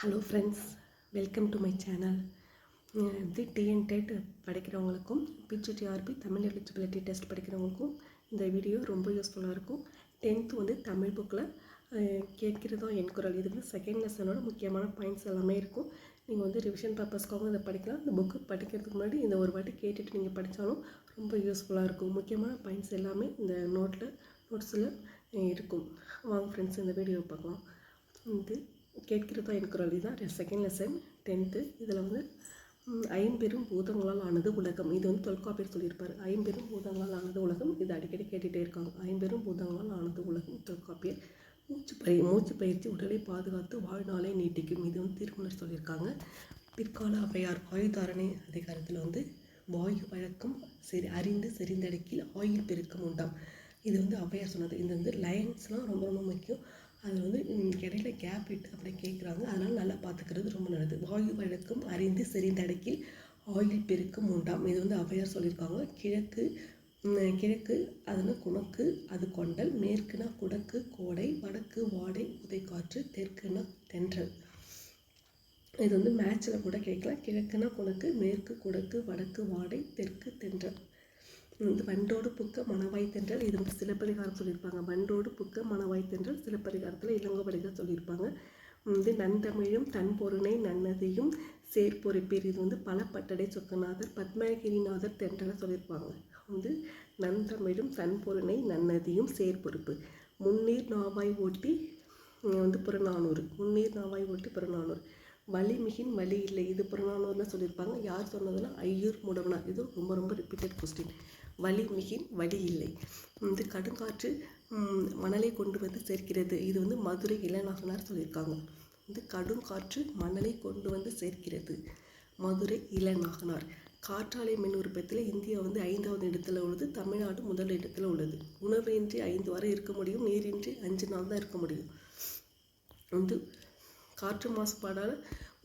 Hello friends welcome to my channel இது TN TET படிக்கிறவங்களுக்கும் PGTRB Tamil eligibility test படிக்கிறவங்களுக்கும் இந்த வீடியோ ரொம்ப யூஸ்ஃபுல்லாக இருக்கும். டென்த்து வந்து தமிழ் புக்கில் கேட்கிறதும் என் குரல் இது வந்து செகண்ட் லெசனோட முக்கியமான பாயிண்ட்ஸ் எல்லாமே இருக்கும். நீங்கள் வந்து ரிவிஷன் பர்பஸ்க்காகவும் இதை படிக்கலாம். இந்த புக்கு படிக்கிறதுக்கு முன்னாடி இந்த ஒரு வாட்டி கேட்டுட்டு நீங்கள் படித்தாலும் ரொம்ப யூஸ்ஃபுல்லாக இருக்கும். முக்கியமான பாயிண்ட்ஸ் எல்லாமே இந்த நோட்டில் நோட்ஸில் இருக்கும். வாங்க ஃப்ரெண்ட்ஸ் இந்த வீடியோ பார்க்கலாம். இது கேட்கிறதா இருக்கிற தான் செகண்ட் லெசன் டென்த்து இதில் வந்து ஐம்பெரும் பூதங்களால் ஆனது உலகம். இது வந்து தொல்காப்பியர் சொல்லியிருப்பார். ஐம்பெரும் பூதங்களால் ஆனது உலகம். இது அடிக்கடி கேட்டுகிட்டே இருக்காங்க. ஐம்பெரும் பூதங்களால் ஆனது உலகம். தொல்காப்பியர் மூச்சு பயிர் மூச்சு பயிற்சி உடலை பாதுகாத்து வாழ்நாளை நீட்டிக்கும். இது வந்து திருமணர் சொல்லியிருக்காங்க. பிற்கால அவையார் ஆயுதாரணை அதிகாரத்தில் வந்து வாயு வழக்கம் சரி அறிந்து செறிந்தடக்கில் ஆயுள் பெருக்கம் உண்டாம். இது வந்து அவையார் சொன்னது. இது வந்து லயன்ஸ்லாம் ரொம்ப ரொம்ப முக்கியம். அது வந்து இடையில கேப் விட்டு அப்படி கேட்குறாங்க அதனால் நல்லா பார்த்துக்கிறது ரொம்ப நல்லது. வாயு வழக்கம் அறிந்து செறிந்தடக்கில் ஆயில் பெருக்கம் உண்டாம் இது வந்து ஔவையார் சொல்லியிருக்காங்க. கிழக்கு கிழக்கு அதுனா குணக்கு அது கொண்டல். மேற்குனா குடக்கு கோடை. வடக்கு வாடை உதைக்காற்று தெற்குனா தென்றல். இது வந்து மேட்ச்சில் கூட கேட்கலாம். கிழக்குனா குணக்கு மேற்கு குடக்கு வடக்கு வாடை தெற்கு தென்றல். இந்த வண்டோடு புக்க மணவாய் தென்றல் இது வந்து சிலப்பதிகாரம் சொல்லியிருப்பாங்க. வண்டோடு புக்க மணவாய் தென்றல் சிலப்பதிகாரத்தில் இளங்கோவடிகள் சொல்லியிருப்பாங்க. வந்து நன்தமிழும் தன் பொருணை நன்னதியும் சேர்ப்பொறிப்பேர் இது வந்து பலப்பட்டடை சொக்கநாதர் பத்மகிரிநாதர் தென்றலை சொல்லியிருப்பாங்க. வந்து நன்தமிழும் தன் பொருணை நன்னதியும் சேர்ப்பொறுப்பு. முன்னீர் நாவாய் ஓட்டி வந்து புறநானூறு. முன்னீர் நாவாய் ஓட்டி புறநானூறு. வலிமிகின் வலி இல்லை. இது புறநானூறுல சொல்லியிருப்பாங்க. யார் சொன்னதுன்னா ஐயூர் முடவனார். இது ரொம்ப ரொம்ப ரிப்பீட்டட் கொஸ்டின் வலி மிகின் இல்லை. இந்த கடுங்காற்று மணலை கொண்டு வந்து சேர்க்கிறது. இது வந்து மதுரை இளநாகனார் சொல்லியிருக்காங்க. இந்த கடுங்காற்று மணலை கொண்டு வந்து சேர்க்கிறது. மதுரை இளநாகனார் காற்றாலை மின் உற்பத்தியில் இந்தியா வந்து ஐந்தாவது இடத்துல உள்ளது. தமிழ்நாடு முதல் இடத்துல உள்ளது. உணவின்றி ஐந்து வரை இருக்க முடியும். நீரின்றி அஞ்சு நாள் தான் இருக்க முடியும். வந்து காற்று மாசுபாடால்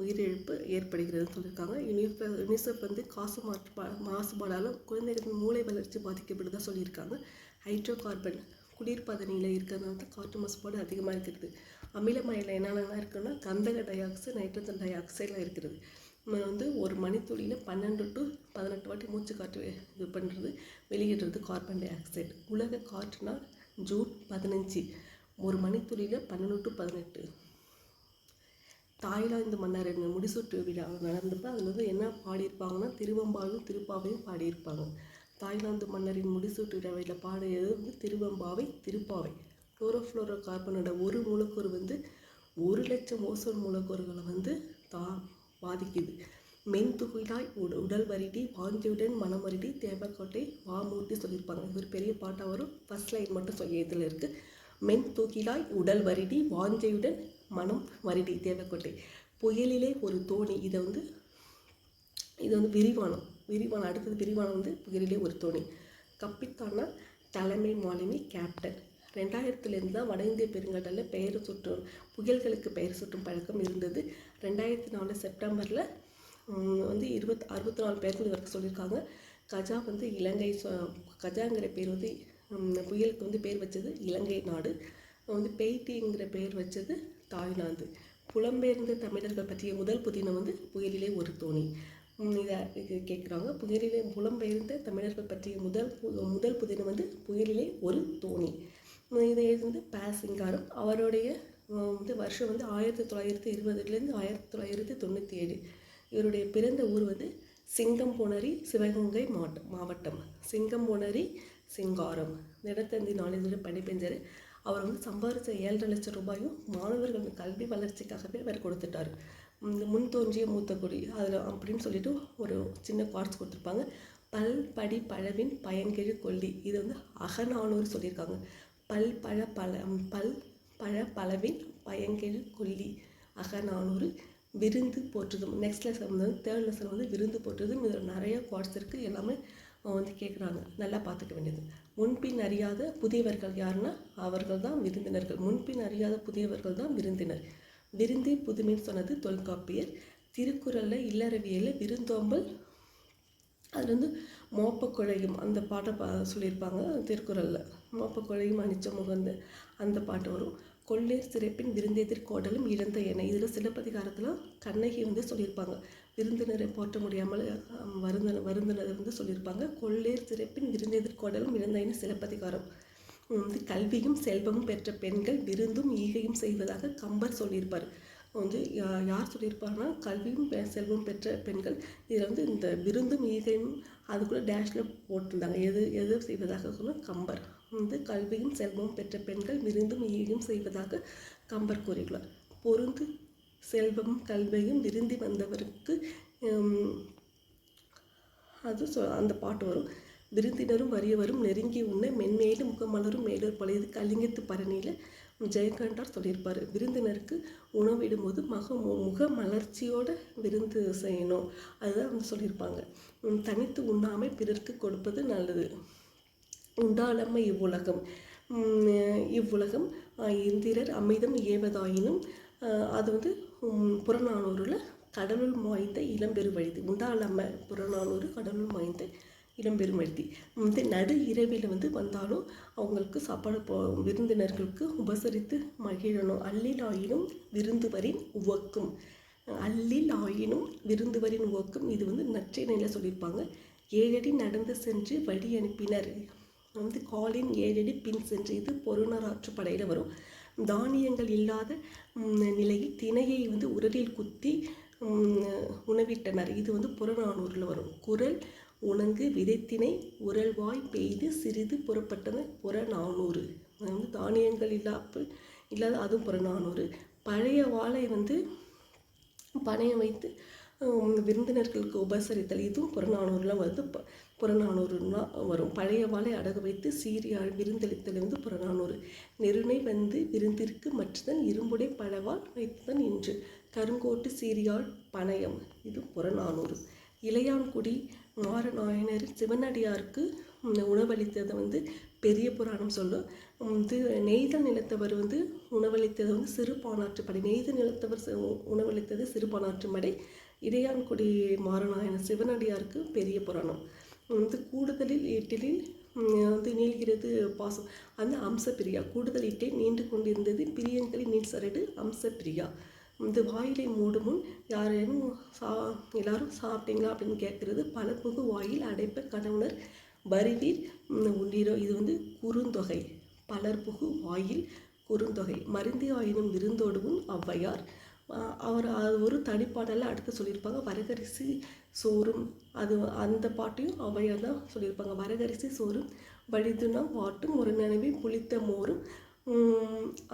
உயிரிழப்பு ஏற்படுகிறதுன்னு சொல்லியிருக்காங்க. யூனிஃப யூனிசெஃப் வந்து காசு மாற்று மாசுபாடால் குழந்தைகளின் மூளை வளர்ச்சி பாதிக்கப்படுதா சொல்லியிருக்காங்க. ஹைட்ரோ கார்பன் குளிர்பதனியில் இருக்கிறதுனால தான் காற்று மாசுபாடு அதிகமாக இருக்கிறது. அமிலமழையில் என்னென்னலாம் இருக்குன்னா கந்தக டை ஆக்சைடு நைட்ரஜன் டை ஆக்சைடெலாம் இருக்கிறது. நம்ம வந்து ஒரு மணித்துளியில் பன்னெண்டு டு பதினெட்டு வாட்டி மூச்சு காற்று இது பண்ணுறது வெளியிடுறது கார்பன் டை ஆக்சைடு உலக காற்றுனால் ஜூன் பதினஞ்சு. ஒரு மணித்துளியில் பன்னெண்டு டு பதினெட்டு. தாய்லாந்து மன்னரின் முடிசூட்டு விழா நடந்தப்ப அதில் வந்து என்ன பாடியிருப்பாங்கன்னா திருவம்பாவும் திருப்பாவையும் பாடியிருப்பாங்க. தாய்லாந்து மன்னரின் முடிசூட்டு விழாவில் பாடியது வந்து திருவம்பாவை திருப்பாவை. குளோரோஃப்ளோரோ கார்பனோட ஒரு மூலக்கூறு வந்து ஒரு லட்சம் ஓசோன் மூலக்கூறுகளை வந்து தா பாதிக்குது. மென்துகிலாய் உட உடல் வருடி வாந்தியுடன் மனம் வருடி தேவக்கோட்டை வாமூர்த்தி சொல்லியிருப்பாங்க. இது ஒரு பெரிய பாட்டாக வரும். ஃபர்ஸ்ட் லைன் மட்டும் சொல்லி இதில் இருக்குது மென் தூக்கிலாய் உடல் வருடி வாஞ்சையுடன் மனம் வருடி தேவக்கோட்டை. புயலிலே ஒரு தோணி இதை வந்து இது வந்து விரிவானம் விரிவானம் அடுத்தது விரிவானம் வந்து புயலிலே ஒரு தோணி. கப்பித்தானா தலைமை மாலுமி கேப்டன். ரெண்டாயிரத்துலேருந்து தான் வட இந்திய பெருங்கடலில் பெயர் சுற்றும் புயல்களுக்கு பெயர் சுற்றும் பழக்கம் இருந்தது. ரெண்டாயிரத்தி நாலு செப்டம்பரில் வந்து இருபத் அறுபத்தி நாலு பேர்கள் வரைக்கும் சொல்லியிருக்காங்க. கஜா வந்து இலங்கை சொ- கஜாங்கிற பேர் வந்து புயலுக்கு வந்து பேர் வச்சது இலங்கை நாடு. வந்து பெய்டிங்கிற பேர் வச்சது தாய்லாந்து. புலம்பெயர்ந்த தமிழர்கள் பற்றிய முதல் புதினம் வந்து புயலிலே ஒரு தோணி. இதை இது கேட்குறாங்க புயலிலே புலம்பெயர்ந்த தமிழர்கள் பற்றிய முதல் பு- முதல் புதினம் வந்து புயலிலே ஒரு தோணி. இதை வந்து ப சிங்காரம் அவருடைய வந்து வருஷம் வந்து ஆயிரத்தி தொள்ளாயிரத்தி இருபதுலேருந்து ஆயிரத்தி தொள்ளாயிரத்தி தொண்ணூற்றி ஏழு இவருடைய பிறந்த ஊர் வந்து சிங்கம்புணரி சிவகங்கை மாவட்டம் மாவட்டம். சிங்கம்புணரி சிங்காரம். தினத்தந்தி நாளிதழில் பணிபெஞ்சார் அவர் வந்து சம்பாதிச்ச ஏழரை லட்சம் ரூபாயும் மாணவர்கள் கல்வி வளர்ச்சிக்காகவே அவர் கொடுத்துட்டார். இந்த முன் தோன்றிய மூத்த குடி அதில் அப்படின்னு சொல்லிட்டு ஒரு சின்ன குவார்ட்ஸ் கொடுத்துருப்பாங்க. பல் படி பழவின் பயன்கெழு கொல்லி. இது வந்து அகநானூறு சொல்லியிருக்காங்க. பல் பழ பழ பல் பழ பழவின் பயன்கெழு கொல்லி. அகநானூறு விருந்து போற்றுதும் நெக்ஸ்ட் லெசன் வந்து தேர்ட் லெசன் வந்து விருந்து போற்றுதும் இதில் நிறைய குவார்ட்ஸ் இருக்குது எல்லாமே அவங்க வந்து கேட்குறாங்க நல்லா பார்த்துக்க வேண்டியது. முன்பின் அறியாத புதியவர்கள் யாருன்னா அவர்கள் தான் விருந்தினர்கள். முன்பின் அறியாத புதியவர்கள் தான் விருந்தினர். விருந்தி புதுமைன்னு சொன்னது தொல்காப்பியர். திருக்குறளில் இல்லறவியலில் விருந்தோம்பல் அதில் வந்து மோப்பக்குழையும் அந்த பாட்டை பா சொல்லியிருப்பாங்க திருக்குறளில். மோப்பக்குழையும் அணிச்ச முகந்த அந்த பாட்டு வரும். கொள்ளேர் சிறப்பின் விருந்தெதிர் கோடலும் இழந்த என. இதில் சிலப்பதிகாரத்தில் கண்ணகி வந்து சொல்லியிருப்பாங்க. விருந்தினரை போற்ற முடியாமல் வருந்தன வருந்தினர் வந்து சொல்லியிருப்பாங்க. கொள்ளேர் சிறப்பின் விருந்தெதிர் கோடலும் சிலப்பதிகாரம். வந்து கல்வியும் செல்வமும் பெற்ற பெண்கள் விருந்தும் ஈகையும் செய்வதாக கம்பர் சொல்லியிருப்பார். வந்து யா- யார் சொல்லியிருப்பாருன்னா கல்வியும் பெ- செல்வம் பெற்ற பெண்கள் இதில் வந்து இந்த விருந்தும் ஈகையும் அதுக்குள்ள டேஷில் போட்டிருந்தாங்க. எது எது செய்வதாக சொன்ன கம்பர். வந்து கல்வியும் செல்வமும் பெற்ற பெண்கள் விருந்தும் ஈகையும் செய்வதாக கம்பர் கூறுகிறார் பொருந்து செல்வம் கல்வியும் விருந்தி வந்தவருக்கு அது சொ அந்த பாட்டு வரும். விருந்தினரும் வறியவரும் நெருங்கி உண்ண மென்மேலும் முகமலரும் மேலூர் பழையது கலிங்கத்து பரணியில் ஜெயகாண்டார் சொல்லியிருப்பார். விருந்தினருக்கு உணவிடும்போது மக மு- முக மலர்ச்சியோட விருந்து செய்யணும். அதுதான் வந்து சொல்லியிருப்பாங்க. தனித்து உண்ணாமை பிறருக்கு கொடுப்பது நல்லது. உண்டாளம்மை இவ்வுலகம். இவ்வுலகம் இந்திரர் அமிதம் ஏவதாயினும் அது வந்து புறநானூறில் கடலுள் மாய்ந்த இளம்பெருவழுதி உண்டாலம்ம புறநானூறு கடலுள் மாய்ந்த இளம்பெருமழுதி வந்து நடு இரவில் வந்து வந்தாலும் அவங்களுக்கு சாப்பாடு போ விருந்தினர்களுக்கு உபசரித்து மகிழணும். அல்லிலாயினும் விருந்துவரின் உவக்கும். அல்லில் ஆயினும் விருந்துவரின் உவக்கும். இது வந்து நற்றினையில் சொல்லியிருப்பாங்க. ஏழடி நடந்து சென்று வழி அனுப்பினர். வந்து காலின் ஏழடி பின் சென்று. இது பொருணராற்று படையில் வரும். தானியங்கள் இல்லாத நிலையில் திணையை வந்து உரலில் குத்தி உணவிட்டனர். இது வந்து புறநானூறில் வரும். குரல் உணங்கு விதைத்தினை உரல்வாய் பெய்து சிறிது புறப்பட்டன புறநானூறு. அது வந்து தானியங்கள் இல்லாமல் இல்லாத அதுவும் புறநானூறு. பழைய வாழை வந்து பணையம் வைத்து விருந்தினர்களுக்கு உபசரித்தல். இதுவும் புறநானூறுலாம் வருது. புறநானூறுனா வரும். பழைய வாளை அடகு வைத்து சீரியாழ் விருந்தளித்திலிருந்து வந்து புறநானூறு. நெருணை வந்து விருந்திற்கு மற்றதன் இரும்புடை பழவால் வைத்ததன் இன்று. கருங்கோட்டு சீரியாழ் பணயம் இது புறநானூறு. இளையான்குடி மாரநாயனர் சிவனடியாருக்கு உணவளித்ததை வந்து பெரிய புராணம் சொல்லும் வந்து நெய்தல் நிலத்தவர் வந்து உணவளித்தது வந்து சிறு பானாற்றுப்படை நெய்தல் நிலத்தவர் உ- உணவளித்தது சிறு பானாற்றுமடை இடையான்குடி மாரநாயனர் சிவனடியாருக்கு பெரிய புராணம். வந்து கூடுதலில் ஈட்டிலில் வந்து நீள்கிறது பாசம். அந்த அம்சப்பிரியா. கூடுதல் ஈட்டை நீண்டு கொண்டிருந்தது பிரியங்களின் நீள் சரடு அம்சப்பிரியா. இந்த வாயிலை மூடும் முன் யாரேனும் சா எல்லாரும் சாப்பிட்டீங்களா அப்படின்னு கேட்குறது பல புகு வாயில் அடைப்ப கணவனர் வருவீர் ம், உண்டீரோ. இது வந்து குறுந்தொகை. பலர் புகு வாயில் குறுந்தொகை. மருந்தி ஆயினும் விருந்தோடுவும் ஔவையார். அவர் அது ஒரு தனிப்பாடலில் அடுத்து சொல்லியிருப்பாங்க வரகரிசி சோறும். அது அந்த பாட்டையும் ஔவையார் தான் சொல்லியிருப்பாங்க வரகரிசி சோறும் வழிதுனா வாட்டும் ஒரு நினைவே புளித்த மோரும்.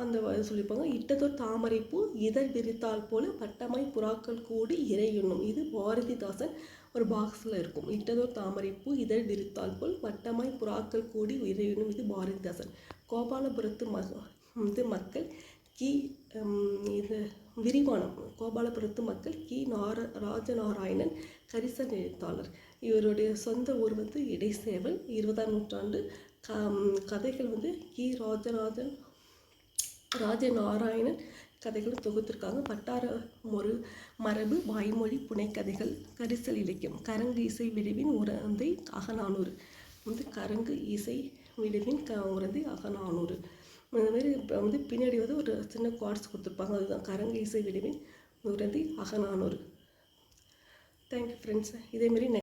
அந்த சொல்லியிருப்பாங்க இட்டதோர் தாமரைப்பூ இதழ் விரித்தால் போல வட்டமாய் புறாக்கள் கூடி இறையுண்ணும். இது பாரதிதாசன் ஒரு பாக்ஸில் இருக்கும் இட்டதோர் தாமரைப்பூ இதழ் விரித்தால் போல் வட்டமாய் புறாக்கள் கூடி இறையுண்ணும். இது பாரதிதாசன். கோபாலபுரத்து மக இது மக்கள் கி இது விரிவானம் கோபாலபுரத்து மக்கள் கி. நார ராஜநாராயணன் கரிசல் எழுத்தாளர். இவருடைய சொந்த ஊர் வந்து இடைசேவல். இருபதாம் நூற்றாண்டு க கதைகள் வந்து கி. ராஜராஜன் ராஜநாராயணன் கதைகளும் தொகுத்திருக்காங்க. வட்டார மொரு மரபு வாய்மொழி புனைக்கதைகள் கரிசல் இலக்கியம் கரங்கு இசை விடுவின் உரந்தை அகநானூறு. வந்து கரங்கு இசை விடுவின் க உரந்தை அகநானூறு. மாதிரி இப்போ வந்து பின்னாடி வந்து ஒரு சின்ன குவார்ட்ஸ் கொடுத்துருப்பாங்க. அதுதான் கரங்க இசை விடுவின் நூறந்தி அகநானூறு தேங்க்யூ ஃப்ரெண்ட்ஸ் இதேமாரி